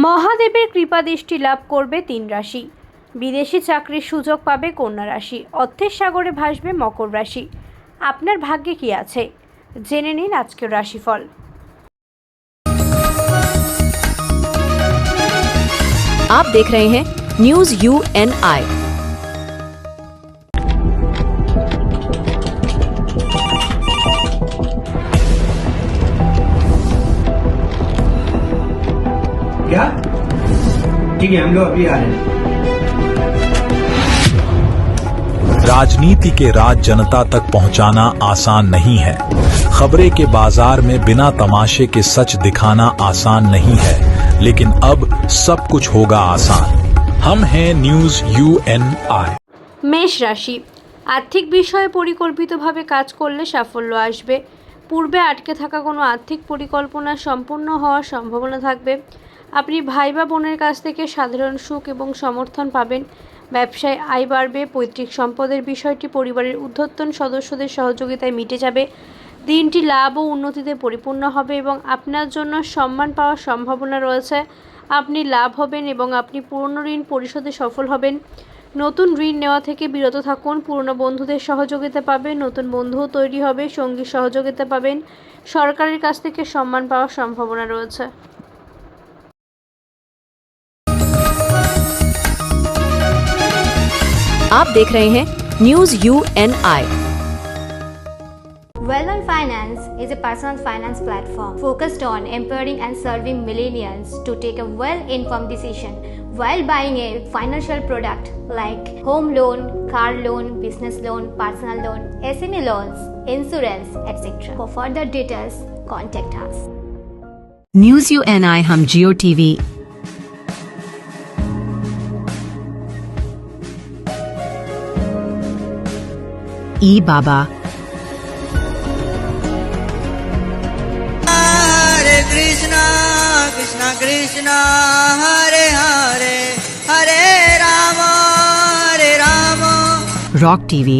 মহাদেবের কৃপাদৃষ্টি লাভ করবে তিন রাশি বিদেশি চাকরির সুযোগ পাবে কন্যা রাশি অর্থের সাগরে ভাসবে মকর রাশি আপনার ভাগ্যে কি আছে জেনে নিন আজকের রাশিফল आप देख रहे हैं न्यूज यू एन आई ठीक है हम लोग अभी आ रहे हैं राजनीति के राज जनता तक पहुंचाना आसान नहीं है खबरें के बाजार में बिना तमाशे के सच दिखाना आसान नहीं है लेकिन अब सब कुछ होगा आसान हम हैं न्यूज यू एन आई মেষ রাশি আর্থিক বিষয়ে পরিকল্পিতভাবে কাজ করলে সাফল্য আসবে পূর্বে আটকে থাকা কোনো আর্থিক পরিকল্পনা সম্পূর্ণ হওয়ার সম্ভাবনা থাকবে আপনি ভাই বা বোনের কাছ থেকে সাধারণ সুখ এবং সমর্থন পাবেন। ব্যবসায় আয় বাড়বে, পৈতৃক সম্পদের বিষয়টি পরিবারের ঊর্ধ্বতন সদস্যদের সহযোগিতায় মিটে যাবে। দিনটি লাভ ও উন্নতিতে পরিপূর্ণ হবে এবং আপনার জন্য সম্মান পাওয়ার সম্ভাবনা রয়েছে। আপনি লাভ হবেন এবং আপনি পুরনো ঋণ পরিশোধে সফল হবেন। নতুন ঋণ নেওয়া থেকে বিরত থাকুন। পুরনো বন্ধুদের সহযোগিতা পাবেন, নতুন বন্ধুও তৈরি হবে সঙ্গী সহযোগিতা পাবেন। সরকারের কাছ থেকে সম্মান পাওয়ার সম্ভাবনা রয়েছে। आप देख रहे हैं news U N I Wellon Finance is a personal finance platform focused on empowering and serving millennials to take a well-informed decision while buying a financial product like home loan, car loan, business loan, personal loan, SME loans, insurance, etc. For further details, contact us. News U N I हम जियो TV E Baba. Hare Krishna Krishna Krishna Hare Hare Hare Ram Hare Ram. Rock TV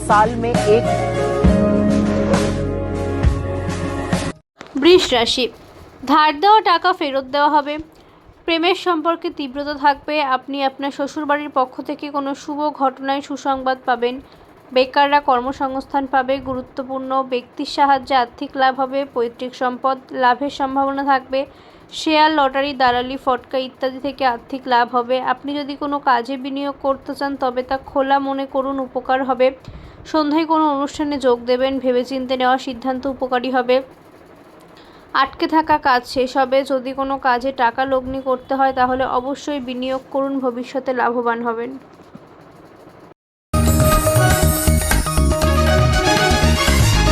साल में एक বৃষ রাশি ধার দেওয়া টাকা ফেরত দেওয়া হবে প্রেমের সম্পর্কে তীব্রতা থাকবে আপনি আপনার শ্বশুরবাড়ির পক্ষ থেকে কোনো শুভ ঘটনায় সুসংবাদ পাবেন বেকাররা কর্মসংস্থান পাবে গুরুত্বপূর্ণ ব্যক্তির সাহায্যে আর্থিক লাভ হবে পৈতৃক সম্পদ লাভের সম্ভাবনা থাকবে শেয়ার লটারি দালালি ফটকা ইত্যাদি থেকে আর্থিক লাভ হবে আপনি যদি কোনো কাজে বিনিয়োগ করতে চান তবে তা খোলা মনে করুন উপকার হবে সন্ধ্যায় কোনো অনুষ্ঠানে যোগ দেবেন ভেবেচিন্তে নেওয়া সিদ্ধান্ত উপকারী হবে আটকে থাকা কাজ শেষ হবে যদি কোনো কাজে টাকা লগ্নি করতে হয় তাহলে অবশ্যই বিনিয়োগ করুন ভবিষ্যতে লাভবান হবেন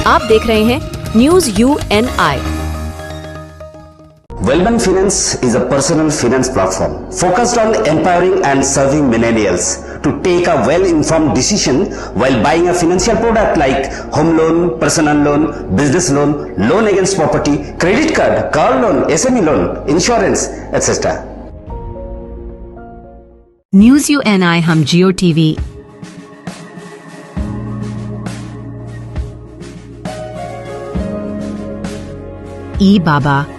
आप देख रहे हैं news U N I Wellman Finance is a personal finance platform focused on empowering and serving millennials to take a well-informed decision while buying a financial product like home loan, personal loan, business loan, loan against property, credit card, car loan, SME loan, insurance, etc. News UNI Hum Geo TV E Baba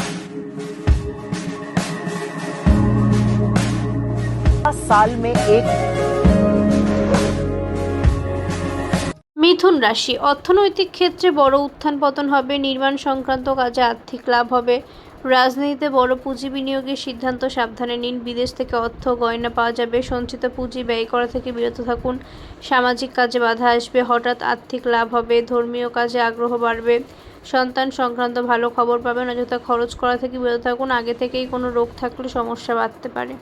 साल में एक মিথুন রাশি অর্থনৈতিক ক্ষেত্রে বড় উত্থান পতন হবে নির্মাণ সংক্রান্ত কাজে আর্থিক লাভ হবে রাজনীতিতে বড় পুঁজি বিনিয়োগের সিদ্ধান্ত সাবধানে নিন বিদেশ থেকে অর্থ গয়না পাওয়া যাবে সঞ্চিত পুঁজি ব্যয় করা থেকে বিরত থাকুন সামাজিক কাজে বাধা আসবে হঠাৎ আর্থিক লাভ হবে ধর্মীয় কাজে আগ্রহ বাড়বে সন্তান সংক্রান্ত ভালো খবর পাবেন অযথা খরচ করা থেকে বিরত থাকুন আগে থেকেই কোনো রোগ থাকলে সমস্যা বাড়তে পারে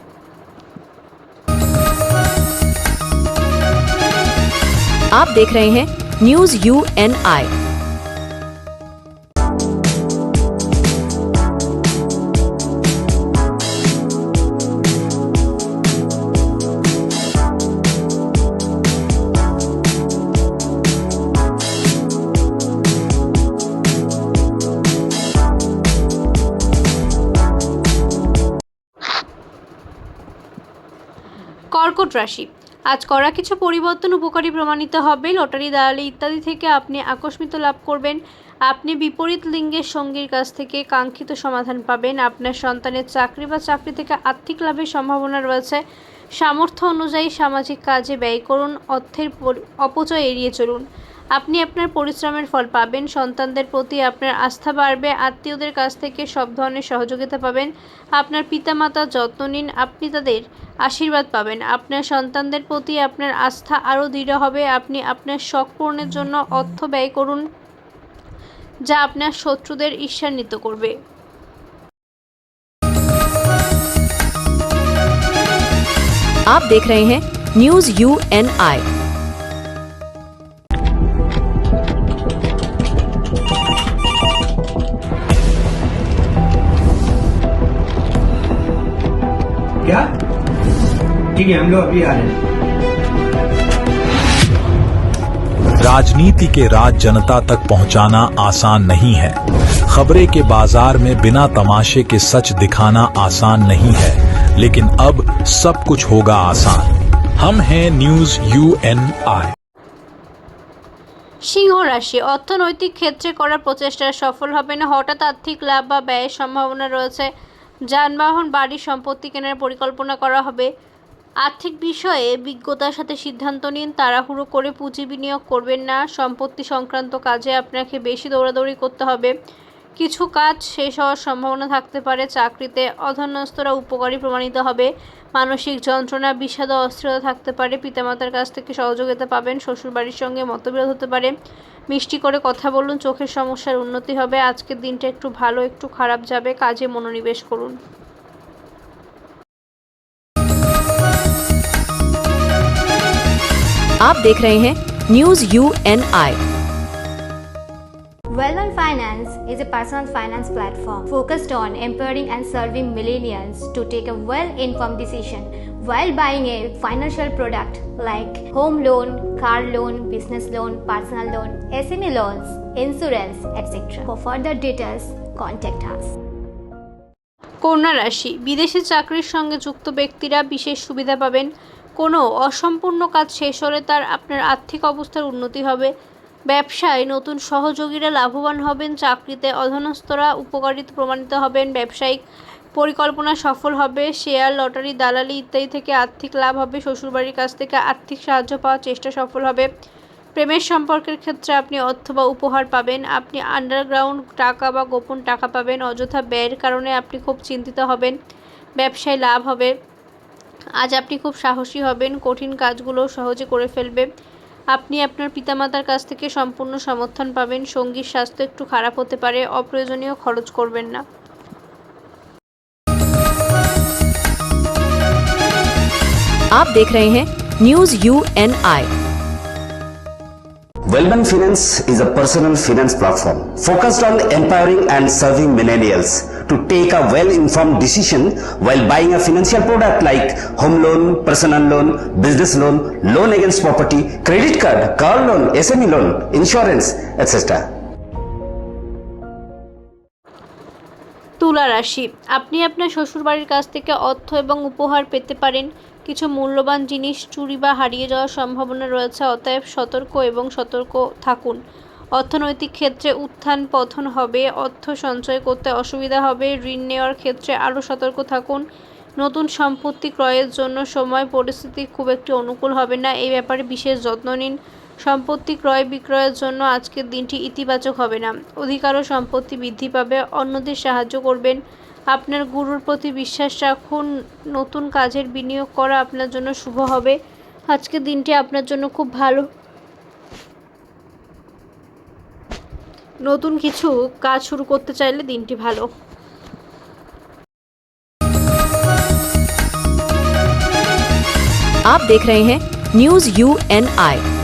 आप देख रहे हैं न्यूज यू एन आई কর্কট রাশি আজ করা কিছু পরিবর্তন উপকারী প্রমাণিত হবে। লটারি দালালি ইত্যাদি থেকে আপনি আকস্মিত লাভ করবেন। আপনি বিপরীত লিঙ্গের সঙ্গীর কাছ থেকে কাঙ্ক্ষিত সমাধান পাবেন। আপনার সন্তানের চাকরি বা চাকরি থেকে আর্থিক লাভের সম্ভাবনা রয়েছে। সামর্থ্য অনুযায়ী সামাজিক কাজে ব্যয় করুন। অর্থের অপচয় এড়িয়ে চলুন। আপনি আপনার পরিশ্রমের ফল পাবেন সন্তানদের প্রতি আপনার আস্থা বাড়বে আত্মীয়দের কাছ থেকে সব ধরনের সহযোগিতা পাবেন আপনার পিতামাতার যত্ন নিন আপনি তাদের আশীর্বাদ পাবেন আপনার সন্তানদের প্রতি আপনার আস্থা আরও দৃঢ় হবে আপনি আপনার শখ পূরণের জন্য অর্থ ব্যয় করুন যা আপনার শত্রুদের ঈর্ষান্বিত করবে आप देख रहे हैं न्यूज यू एन आई ठीक है हम लोग अभी आ रहे हैं राजनीति के राज जनता तक पहुंचाना आसान नहीं है खबरें के बाजार में बिना तमाशे के सच दिखाना आसान नहीं है लेकिन अब सब कुछ होगा आसान हम हैं न्यूज यू एन आई সিংহ রাশি অর্থনৈতিক ক্ষেত্রে করা প্রচেষ্টা সফল হবে না হঠাৎ আর্থিক লাভ বা ব্যয়ের সম্ভাবনা রয়েছে যানবাহন বাড়ি সম্পত্তি কেনার পরিকল্পনা করা হবে আর্থিক বিষয়ে বিজ্ঞতার সাথে সিদ্ধান্ত নিন, তাড়াহুড়ো করে পুঁজি বিনিয়োগ করবেন না, সম্পত্তি সংক্রান্ত কাজে আপনাকে বেশি দৌড়াদৌড়ি করতে হবে। কিছু কাজ শেষ হওয়ার সম্ভাবনা থাকতে পারে, চাকরিতে অধন্যস্তরা উপকারী প্রমাণিত হবে। মানসিক যন্ত্রণা, বিষাদ, অস্থিরতা থাকতে পারে, পিতামাতার কাছ থেকে সহযোগিতা পাবেন, শ্বশুরবাড়ির সঙ্গে মতবিরোধ হতে পারে। মিষ্টি করে কথা বলুন, চোখের সমস্যার উন্নতি হবে। আজকের দিনটা একটু ভালো, একটু খারাপ যাবে, কাজে মনোনিবেশ করুন। आप देख रहे हैं news U N I Well on Finance is a personal finance platform focused on empowering and serving millennials to take a well informed decision while buying a financial product like home loan, car loan, business loan, personal loan, SME loans, insurance, etc. For further details, contact us. কন্যা রাশি বিদেশে চাকরির সঙ্গে যুক্ত ব্যক্তিরা বিশেষ সুবিধা পাবেন কোনো অসম্পূর্ণ কাজ শেষ হলে তার আপনার আর্থিক অবস্থার উন্নতি হবে। ব্যবসায় নতুন সহযোগীরা লাভবান হবেন, চাকরিতে অধনস্থরা উপকারিত প্রমাণিত হবেন, ব্যবসায়িক পরিকল্পনা সফল হবে, শেয়ার, লটারি, দালালি ইত্যাদি থেকে আর্থিক লাভ হবে, শ্বশুরবাড়ির কাছ থেকে আর্থিক সাহায্য পাওয়ার চেষ্টা সফল হবে। প্রেমের সম্পর্কের ক্ষেত্রে আপনি অর্থ বা উপহার পাবেন, আপনি আন্ডারগ্রাউন্ড টাকা বা গোপন টাকা পাবেন, অযথা ব্যয়ের কারণে আপনি খুব চিন্তিত হবেন, ব্যবসায় লাভ হবে। আজ আপনি খুব সাহসী হবেন কঠিন কাজগুলো সহজে করে ফেলবে আপনি আপনার পিতামাতার কাছ থেকে সম্পূর্ণ সমর্থন পাবেন সঙ্গীর স্বাস্থ্য একটু খারাপ হতে পারে অপ্রয়োজনীয় খরচ করবেন না आप देख रहे हैं news U N I Wellman Finance is a personal finance platform focused on empowering and serving millennials to take a well-informed decision while buying a financial product like home loan, personal loan, business loan, loan against property, credit card, car loan, SME loan, insurance, etc. তুলা রাশি আপনি আপনার শ্বশুরবাড়ির কাছ থেকে অর্থ এবং উপহার পেতে পারেন কিছু মূল্যবান জিনিস চুরি বা হারিয়ে যাওয়ার সম্ভাবনা রয়েছে অতএব সতর্ক এবং সতর্ক থাকুন অর্থনৈতিক ক্ষেত্রে উত্থান পথন হবে, অর্থ সঞ্চয় করতে অসুবিধা হবে, ঋণ নেওয়ার ক্ষেত্রে আরও সতর্ক থাকুন। নতুন সম্পত্তি ক্রয়ের জন্য সময়, পরিস্থিতি খুব একটি অনুকূল হবে না, এই ব্যাপারে বিশেষ যত্ন নিন। সম্পত্তি ক্রয় বিক্রয়ের জন্য আজকের দিনটি ইতিবাচক হবে না। অধিকার ও সম্পত্তি বৃদ্ধি পাবে, অন্যদের সাহায্য করবেন। আপনার গুরুর প্রতি বিশ্বাস রাখুন, নতুন কাজের বিনিয়োগ করা আপনার জন্য শুভ হবে। আজকের দিনটি আপনার জন্য খুব ভালো নতুন কিছু কাজ শুরু করতে চাইলে দিনটি ভালো आप देख रहे हैं न्यूज यू एन आई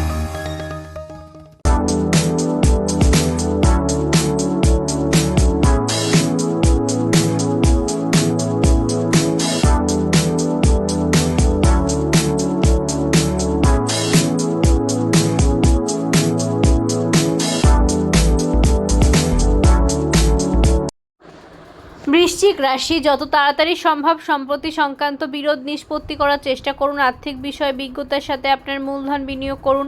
বৃশ্চিক রাশি যত তাড়াতাড়ি সম্ভব সম্পত্তি সংক্রান্ত বিরোধ নিষ্পত্তি করার চেষ্টা করুন আর্থিক বিষয়ে বিজ্ঞতার সাথে আপনার মূলধন বিনিয়োগ করুন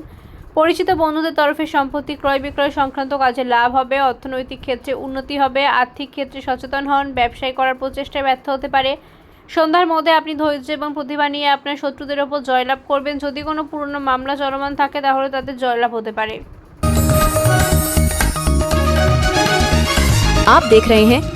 পরিচিত বন্ধুদের তরফে সম্পত্তি ক্রয় বিক্রয় সংক্রান্ত কাজে লাভ হবে অর্থনৈতিক ক্ষেত্রে উন্নতি হবে আর্থিক ক্ষেত্রে সচেতন হন ব্যবসায় করার প্রচেষ্টায় ব্যর্থ হতে পারে সন্ধ্যার মধ্যে আপনি ধৈর্য এবং প্রতিভা নিয়ে আপনার শত্রুদের ওপর জয়লাভ করবেন যদি কোনো পুরনো মামলা চলমান থাকে তাহলে তাদের জয়লাভ হতে পারে आप देख रहे हैं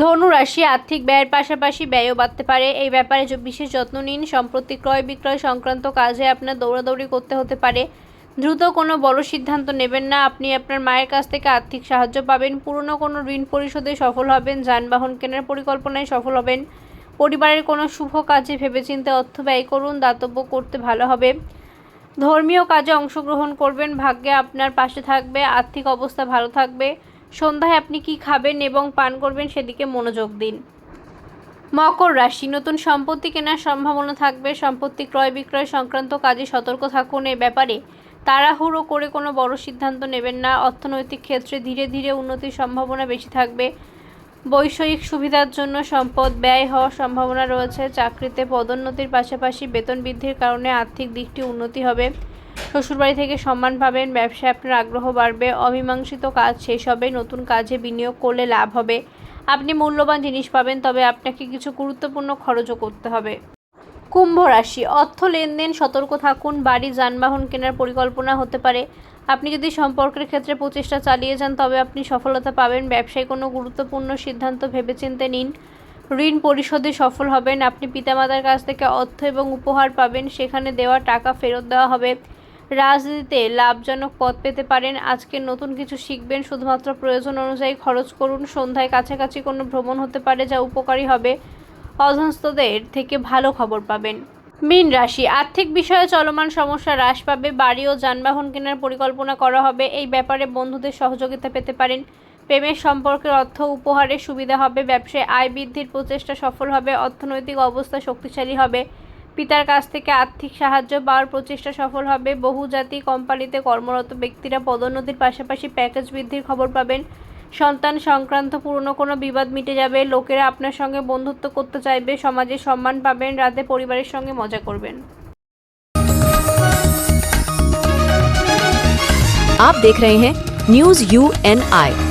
ধনু রাশি আর্থিক ব্যয়ের পাশাপাশি ব্যয়ও বাড়তে পারে। এই ব্যাপারে বিশেষ যত্ন নিন। সম্পত্তি ক্রয় বিক্রয় সংক্রান্ত কাজে আপনার দৌড়াদৌড়ি করতে হতে পারে। দ্রুত কোনো বড় সিদ্ধান্ত নেবেন না। আপনি আপনার মায়ের কাছ থেকে আর্থিক সাহায্য পাবেন। পুরনো কোনো ঋণ পরিশোধে সফল হবেন। যানবাহন কেনার পরিকল্পনায় সফল হবেন। পরিবারের কোনো শুভ কাজে ভেবেচিন্তে অর্থ ব্যয় করুন। দাতব্য করতে ভালো হবে। ধর্মীয় কাজে অংশগ্রহণ করবেন। ভাগ্যে আপনার পাশে থাকবে। আর্থিক অবস্থা ভালো থাকবে। সন্ধ্যায় আপনি কি খাবেন এবং পান করবেন সেদিকে মনোযোগ দিন। মকর রাশি, নতুন সম্পত্তি কেনার সম্ভাবনা থাকবে। সম্পত্তি ক্রয় বিক্রয় সংক্রান্ত কাজে সতর্ক থাকুন এ ব্যাপারে। তাড়াহুড়ো করে কোনো বড় সিদ্ধান্ত নেবেন না। অর্থনৈতিক ক্ষেত্রে ধীরে ধীরে উন্নতির সম্ভাবনা বেশি থাকবে। বৈষয়িক সুবিধার জন্য সম্পদ ব্যয় হওয়ার সম্ভাবনা রয়েছে। চাকরিতে পদোন্নতির পাশাপাশি বেতন বৃদ্ধির কারণে আর্থিক দিকটি উন্নতি হবে। শ্বশুরবাড়ি থেকে সম্মান পাবেন, ব্যবসায় আপনার আগ্রহ বাড়বে, অমীমাংসিত কাজ শেষ হবে, নতুন কাজে বিনিয়োগ করলে লাভ হবে। আপনি মূল্যবান জিনিস পাবেন, তবে আপনাকে কিছু গুরুত্বপূর্ণ খরচও করতে হবে। কুম্ভ রাশি, অর্থ লেনদেন সতর্ক থাকুন, বাড়ি, যানবাহন কেনার পরিকল্পনা হতে পারে। আপনি যদি সম্পর্কের ক্ষেত্রে প্রচেষ্টা চালিয়ে যান, তবে আপনি সফলতা পাবেন, ব্যবসায় কোনো গুরুত্বপূর্ণ সিদ্ধান্ত ভেবেচিন্তে নিন। ঋণ পরিশোধে সফল হবেন, আপনি পিতামাতার কাছ থেকে অর্থ এবং উপহার পাবেন, সেখানে দেওয়া টাকা ফেরত দেওয়া হবে। রাজনীতিতে লাভজনক পদ পেতে পারেন। আজকে নতুন কিছু শিখবেন, শুধুমাত্র প্রয়োজন অনুযায়ী খরচ করুন। সন্ধ্যায় কাছাকাছি কোনো ভ্রমণ হতে পারে যা উপকারী হবে। অধস্তদের থেকে ভালো খবর পাবেন। মীন রাশি, আর্থিক বিষয়ে চলমান সমস্যা হ্রাস পাবে। বাড়ি ও যানবাহন কেনার পরিকল্পনা করা হবে। এই ব্যাপারে বন্ধুদের সহযোগিতা পেতে পারেন। প্রেমের সম্পর্কের অর্থ উপহারের সুবিধা হবে। ব্যবসায় আয় বৃদ্ধির প্রচেষ্টা সফল হবে। অর্থনৈতিক অবস্থা শক্তিশালী হবে। পিতার কাছ থেকে আর্থিক সাহায্য পাওয়ার প্রচেষ্টা সফল হবে বহুজাতি কোম্পানিতে কর্মরত ব্যক্তিরা পদোন্নতির পাশাপাশি প্যাকেজ বৃদ্ধির খবর পাবেন সন্তান সংক্রান্ত পুরনো কোনো বিবাদ মিটে যাবে লোকেরা আপনার সঙ্গে বন্ধুত্ব করতে চাইবে সমাজে সম্মান পাবেন রাতে পরিবারের সঙ্গে মজা করবেন आप देख रहे हैं न्यूज यू एन आई